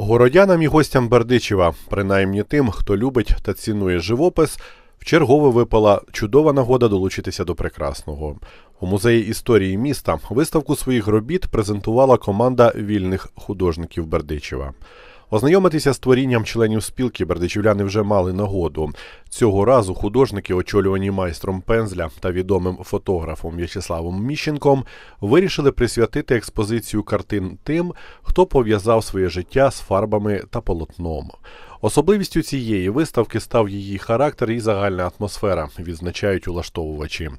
Городянам і гостям Бердичева, принаймні тим, хто любить та цінує живопис, в чергове випала чудова нагода долучитися до прекрасного. У музеї історії міста виставку своїх робіт презентувала команда вільних художників Бердичева. Ознайомитися з творінням членів спілки бердичівляни вже мали нагоду. Цього разу художники, очолювані майстром пензля та відомим фотографом В'ячеславом Міщенком, вирішили присвятити експозицію картин тим, хто пов'язав своє життя з фарбами та полотном. Особливістю цієї виставки став її характер і загальна атмосфера, відзначають улаштовувачі.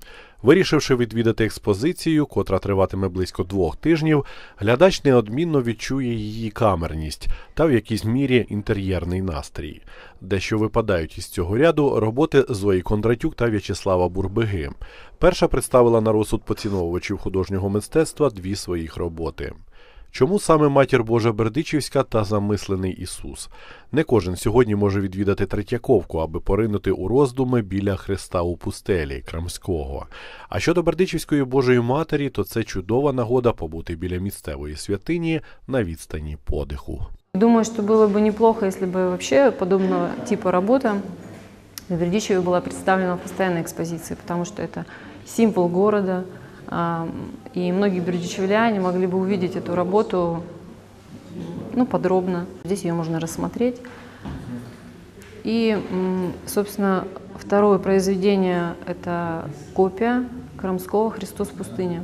Вирішивши відвідати експозицію, котра триватиме близько двох тижнів, глядач неодмінно відчує її камерність та в якійсь мірі інтер'єрний настрій. Дещо випадають із цього ряду роботи Зої Кондратюк та В'ячеслава Бурбиги. Перша представила на розсуд поціновувачів художнього мистецтва дві своїх роботи. Чому саме матір Божа Бердичівська та замислений Ісус? Не кожен сьогодні може відвідати Третьяковку, аби поринути у роздуми біля Христа у пустелі Крамського. А щодо Бердичівської Божої Матері, то це чудова нагода побути біля місцевої святині на відстані подиху. Думаю, что было бы неплохо, если бы вообще подобного типа работа в Бердичеве была представлена в постоянной экспозиции, потому что это символ города, а, И многие бердичевляне могли бы увидеть эту работу ну, подробно. Здесь ее можно рассмотреть. И, собственно, второе произведение – это копия Крамского «Христос в пустыне».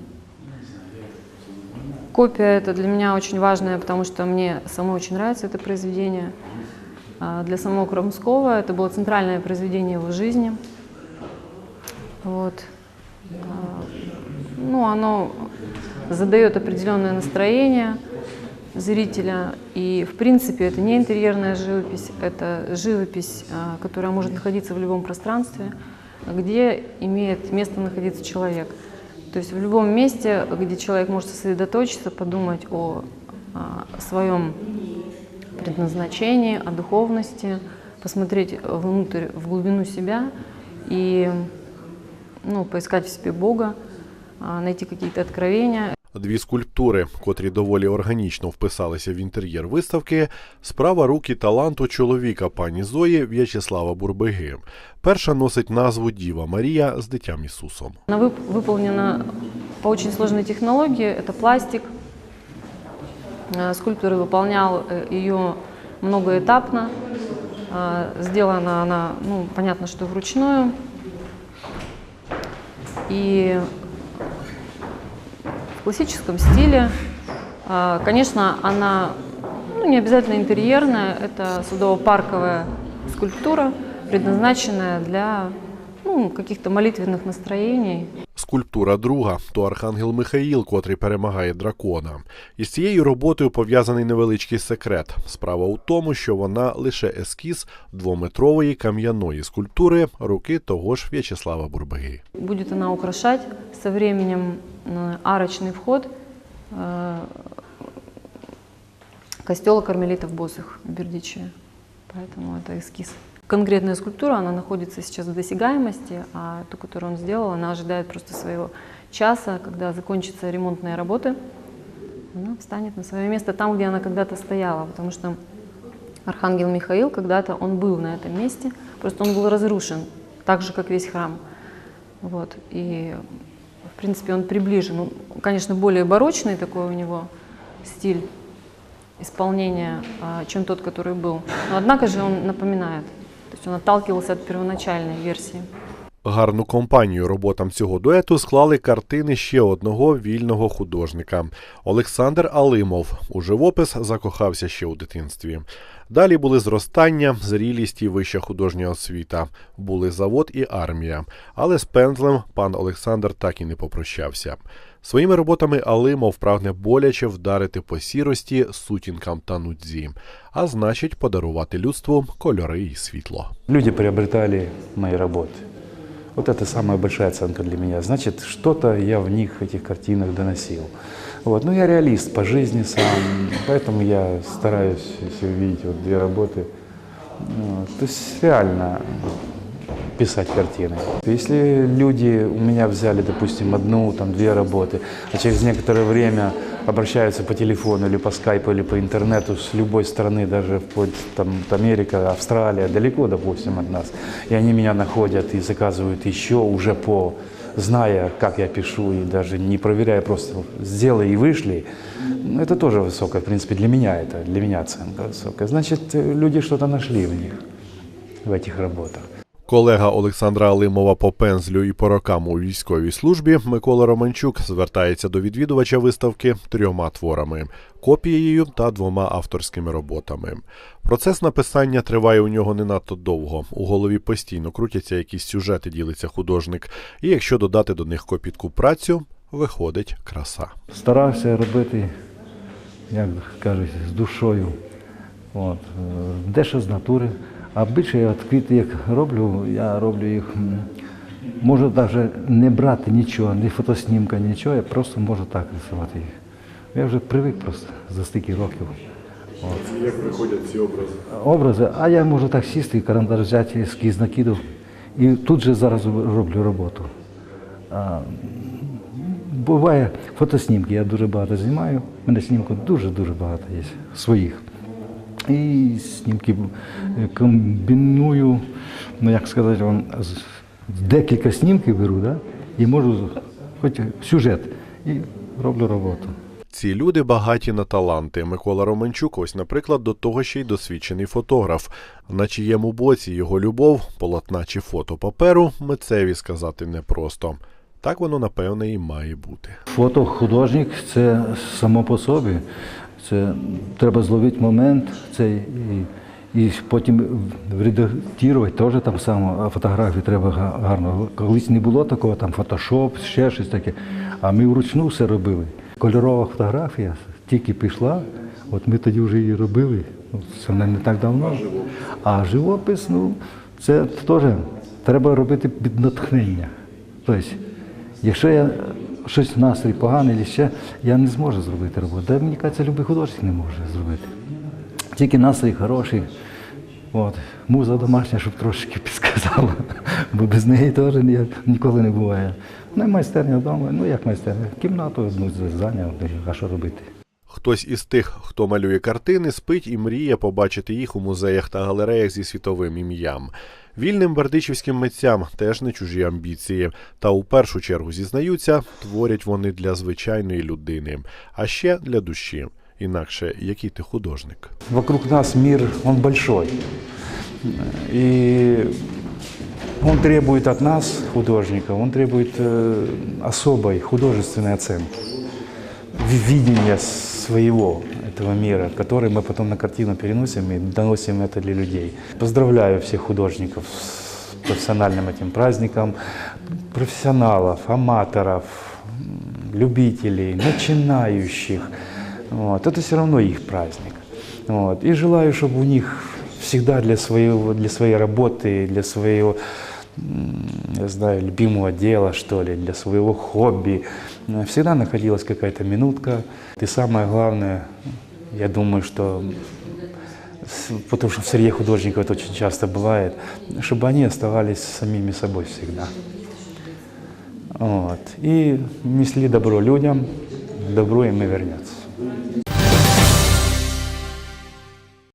Копия это для меня очень важная, потому что мне самой очень нравится это произведение. А Для самого Крамского это было центральное произведение его жизни. Вот. Ну, оно задает определенное настроение зрителя. И, в принципе, это не интерьерная живопись, это живопись, а, которая может находиться в любом пространстве, где имеет место находиться человек. То есть в любом месте, где человек может сосредоточиться, подумать о а, своем предназначении, о духовности, посмотреть внутрь, в глубину себя и ну, поискать в себе Бога, найти какие-то откровения. Дві скульптури, котрі доволі органічно вписалися в інтер'єр виставки, справа руки таланту чоловіка пані Зої В'ячеслава Бурбиги. Перша носить назву Діва Марія з дитям Ісусом. Она вып- выполнена по очень сложной технологии. Это пластик. Э, Скульптор выполнял э, ее многоэтапно. Э, Сделана она, ну, понятно, что вручную. И в классическом стиле. А, Конечно, она ну, не обязательно интерьерная, это судово-парковая скульптура, предназначенная для ну, каких-то молитвенных настроений. Скульптура друга то архангел Михаїл, котрий перемагає дракона. Із цією роботою пов'язаний невеличкий секрет. Справа у тому, що вона лише ескіз двометрової кам'яної скульптури руки того ж В'ячеслава Бурбиги. Будет она украшать со временем э, арочный вход э, костела кармелитов Босых в Бердичеве. Поэтому это эскиз. Конкретная скульптура, она находится сейчас в досягаемости, а ту, которую он сделал, она ожидает просто своего часа, когда закончатся ремонтные работы. Она встанет на свое место там, где она когда-то стояла, потому что Архангел Михаил когда-то он был на этом месте, просто он был разрушен, так же, как весь храм. Вот. И, в принципе, он приближен. Ну, конечно, более барочный такой у него стиль исполнения, а, чем тот, который был. Но, однако же, он напоминает. То есть он отталкивался от первоначальной версии. Гарну компанію роботам цього дуету склали картини ще одного вільного художника Олександр Алимов. У живопис закохався ще у дитинстві. Далі були зростання, зрілість і вища художня освіта. Були завод і армія. Але з пензлем пан Олександр так і не попрощався. Своїми роботами Алимов прагне боляче вдарити по сірості, сутінкам та нудзі, а значить, подарувати людству кольори і світло. Люди приобретали мои работы. Вот это самая большая оценка для меня. Значит, что-то я в них, этих картинах доносил. Вот. Ну, я реалист по жизни сам, поэтому я стараюсь, если увидеть вот две работы, ну, то есть реально писать картины. Если люди у меня взяли, допустим, одну, там, две работы, а через некоторое время обращаются по телефону или по скайпу или по интернету с любой страны, даже вплоть там, Америка, Австралия, далеко, допустим, от нас, и они меня находят и заказывают еще уже по зная, как я пишу, и даже не проверяя, просто сделай и вышли, ну, это тоже высокая, в принципе, для меня это, для меня оценка высокая. Значит, люди что-то нашли в них, в этих работах. Колега Олександра Алимова по пензлю і по рокам у військовій службі Микола Романчук звертається до відвідувача виставки трьома творами копією та двома авторськими роботами. Процес написання триває у нього не надто довго. У голові постійно крутяться якісь сюжети, ділиться художник. І якщо додати до них копітку працю, виходить краса. старався робити, як кажуть, з душою. От. е, Дещо з натури. А більше я от квіти, як роблю, я роблю їх, можу навіть не брати нічого, ні фотоснімка, нічого, я просто можу так рисувати їх. Я вже привик просто за стільки років. Як виходять ці образи? Образи, а я можу так сісти, карандаш взяти, ескіз накидав. І тут же зараз роблю роботу. А, буває фотоснімки, я дуже багато знімаю. У мене снімків дуже-дуже багато є своїх. І знімки е, комбіную, ну як сказати, вам, декілька снімків беру, да? і можу хоч сюжет, і роблю роботу. Ці люди багаті на таланти. Микола Романчук, ось, наприклад, до того ще й досвідчений фотограф. На чиєму боці його любов, полотна чи фото паперу, митцеві сказати непросто. Так воно, напевне, і має бути. Фотохудожник це само по собі. Це треба зловити момент, це і, і потім редактувати теж там само, а фотографії треба гарно. Колись не було такого, там фотошоп, ще щось таке. А ми вручну все робили. Кольорова фотографія тільки пішла, от ми тоді вже її робили. Ну, Це не так давно. А живопис, ну, це теж треба робити під натхнення. Тобто, Якщо я щось настрій поганий, чи ще, я не зможу зробити роботу. Та мені кажеться, любий художник не може зробити. Тільки настрій хороший. От. Муза домашня, щоб трошки підсказала, бо без неї теж ні- ніколи не буває. Ну і майстерня вдома, ну як майстерня, кімнату одну зайняв, а що робити? Хтось із тих, хто малює картини, спить і мріє побачити їх у музеях та галереях зі світовим ім'ям. Вільним бердичівським митцям теж не чужі амбіції. Та у першу чергу зізнаються, творять вони для звичайної людини, а ще для душі. Інакше який ти художник. Вокруг нас мир, он большой. И он требует от нас, художников, он требует э, особой художественной оценки, видения своего этого мира, который мы потом на картину переносим и доносим это для людей. Поздравляю всех художников с профессиональным этим праздником, профессионалов, аматоров, любителей, начинающих. Вот. Это все равно их праздник. Вот. И желаю, чтобы у них всегда для, своего, для своей работы, для своего, я знаю, любимого дела, что ли, для своего хобби, всегда находилась какая-то минутка. И самое главное, я думаю, что потому что в среде художников это очень часто бывает, чтобы они оставались самими собой всегда. Вот. И несли добро людям, добро им и вернется.